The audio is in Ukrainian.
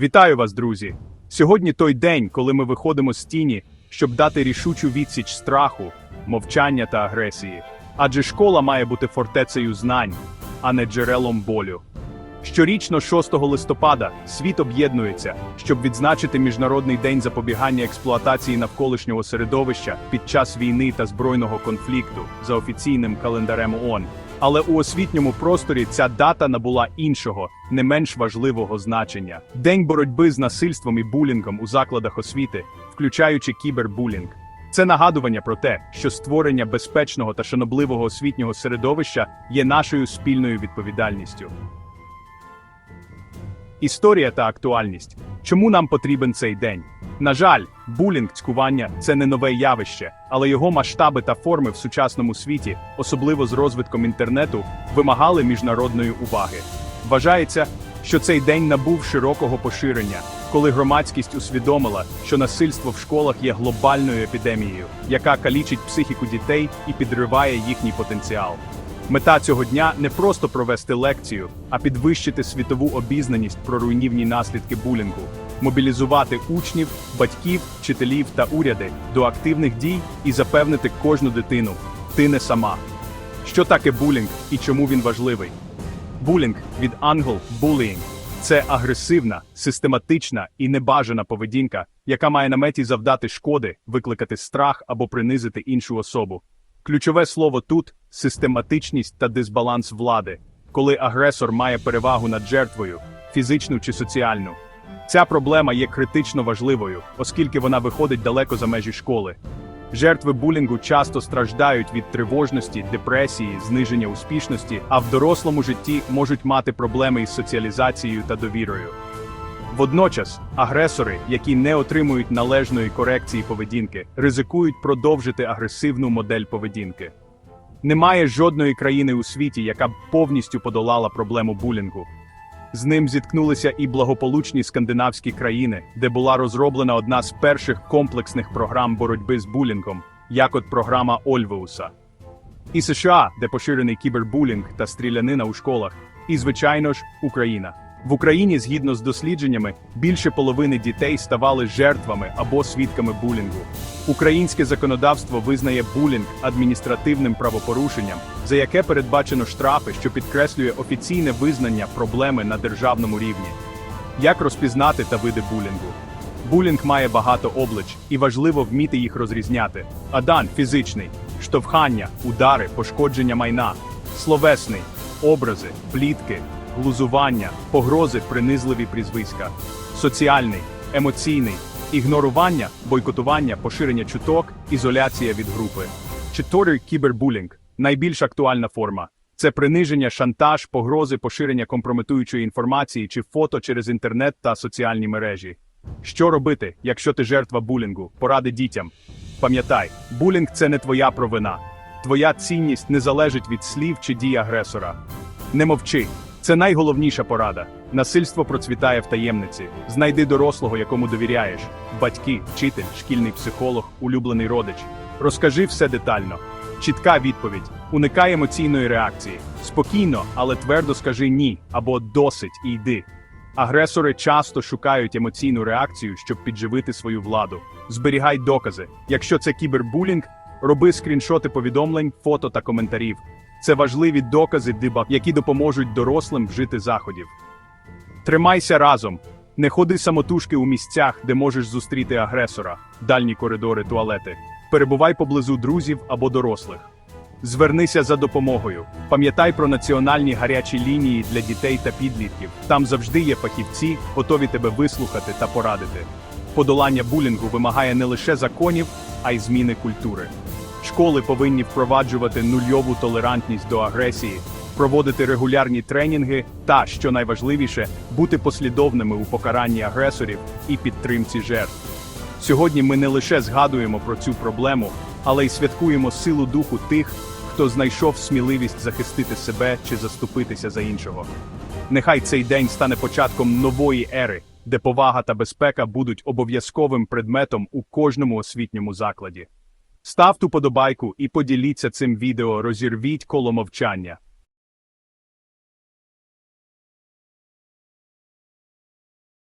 Вітаю вас, друзі! Сьогодні той день, коли ми виходимо з тіні, щоб дати рішучу відсіч страху, мовчання та агресії. Адже школа має бути фортецею знань, а не джерелом болю. Щорічно, 6 листопада, світ об'єднується, щоб відзначити Міжнародний день запобігання експлуатації навколишнього середовища під час війни та збройного конфлікту за офіційним календарем ООН. Але у освітньому просторі ця дата набула іншого, не менш важливого значення: День боротьби з насильством і булінгом у закладах освіти, включаючи кібербулінг. Це нагадування про те, що створення безпечного та шанобливого освітнього середовища є нашою спільною відповідальністю. Історія та актуальність. Чому нам потрібен цей день? На жаль, булінг цькування це не нове явище, але його масштаби та форми в сучасному світі, особливо з розвитком інтернету, вимагали міжнародної уваги. Вважається, що цей день набув широкого поширення, коли громадськість усвідомила, що насильство в школах є глобальною епідемією, яка калічить психіку дітей і підриває їхній потенціал. Мета цього дня не просто провести лекцію, а підвищити світову обізнаність про руйнівні наслідки булінгу, мобілізувати учнів, батьків, вчителів та уряди до активних дій і запевнити кожну дитину ти не сама. Що таке булінг і чому він важливий? Булінг від англ bullying – це агресивна, систематична і небажана поведінка, яка має на меті завдати шкоди, викликати страх або принизити іншу особу. Ключове слово тут систематичність та дисбаланс влади, коли агресор має перевагу над жертвою, фізичну чи соціальну. Ця проблема є критично важливою, оскільки вона виходить далеко за межі школи. Жертви булінгу часто страждають від тривожності, депресії, зниження успішності, а в дорослому житті можуть мати проблеми із соціалізацією та довірою. Водночас, агресори, які не отримують належної корекції поведінки, ризикують продовжити агресивну модель поведінки. Немає жодної країни у світі, яка б повністю подолала проблему булінгу. З ним зіткнулися і благополучні скандинавські країни, де була розроблена одна з перших комплексних програм боротьби з булінгом, як от програма Ольвеуса. І США, де поширений кібербулінг та стрілянина у школах, і, звичайно ж, Україна. В Україні, згідно з дослідженнями, більше половини дітей ставали жертвами або свідками булінгу. Українське законодавство визнає булінг адміністративним правопорушенням, за яке передбачено штрафи, що підкреслює офіційне визнання проблеми на державному рівні. Як розпізнати та види булінгу? Булінг має багато облич, і важливо вміти їх розрізняти. Адан фізичний, штовхання, удари, пошкодження майна, словесний, образи, плітки, глузування, погрози, принизливі прізвиська, соціальний, емоційний, ігнорування, бойкотування, поширення чуток, ізоляція від групи. Четвертий кібербулінг найбільш актуальна форма. Це приниження, шантаж, погрози, поширення компрометуючої інформації чи фото через інтернет та соціальні мережі. Що робити, якщо ти жертва булінгу? Поради дітям. Пам'ятай, булінг це не твоя провина. Твоя цінність не залежить від слів чи дій агресора. Не мовчи. Це найголовніша порада. Насильство процвітає в таємниці. Знайди дорослого, якому довіряєш: батьки, вчитель, шкільний психолог, улюблений родич. Розкажи все детально. Чітка відповідь: уникай емоційної реакції. Спокійно, але твердо скажи ні або досить і йди. Агресори часто шукають емоційну реакцію, щоб підживити свою владу. Зберігай докази. Якщо це кібербулінг, роби скріншоти повідомлень, фото та коментарів. Це важливі докази диба, які допоможуть дорослим вжити заходів. Тримайся разом. Не ходи самотужки у місцях, де можеш зустріти агресора, дальні коридори, туалети. Перебувай поблизу друзів або дорослих. Звернися за допомогою. Пам'ятай про національні гарячі лінії для дітей та підлітків. Там завжди є фахівці, готові тебе вислухати та порадити. Подолання булінгу вимагає не лише законів, а й зміни культури. Школи повинні впроваджувати нульову толерантність до агресії, проводити регулярні тренінги та, що найважливіше, бути послідовними у покаранні агресорів і підтримці жертв. Сьогодні ми не лише згадуємо про цю проблему, але й святкуємо силу духу тих, хто знайшов сміливість захистити себе чи заступитися за іншого. Нехай цей день стане початком нової ери, де повага та безпека будуть обов'язковим предметом у кожному освітньому закладі. Ставте подобайку і поділіться цим відео, розірвіть коло мовчання.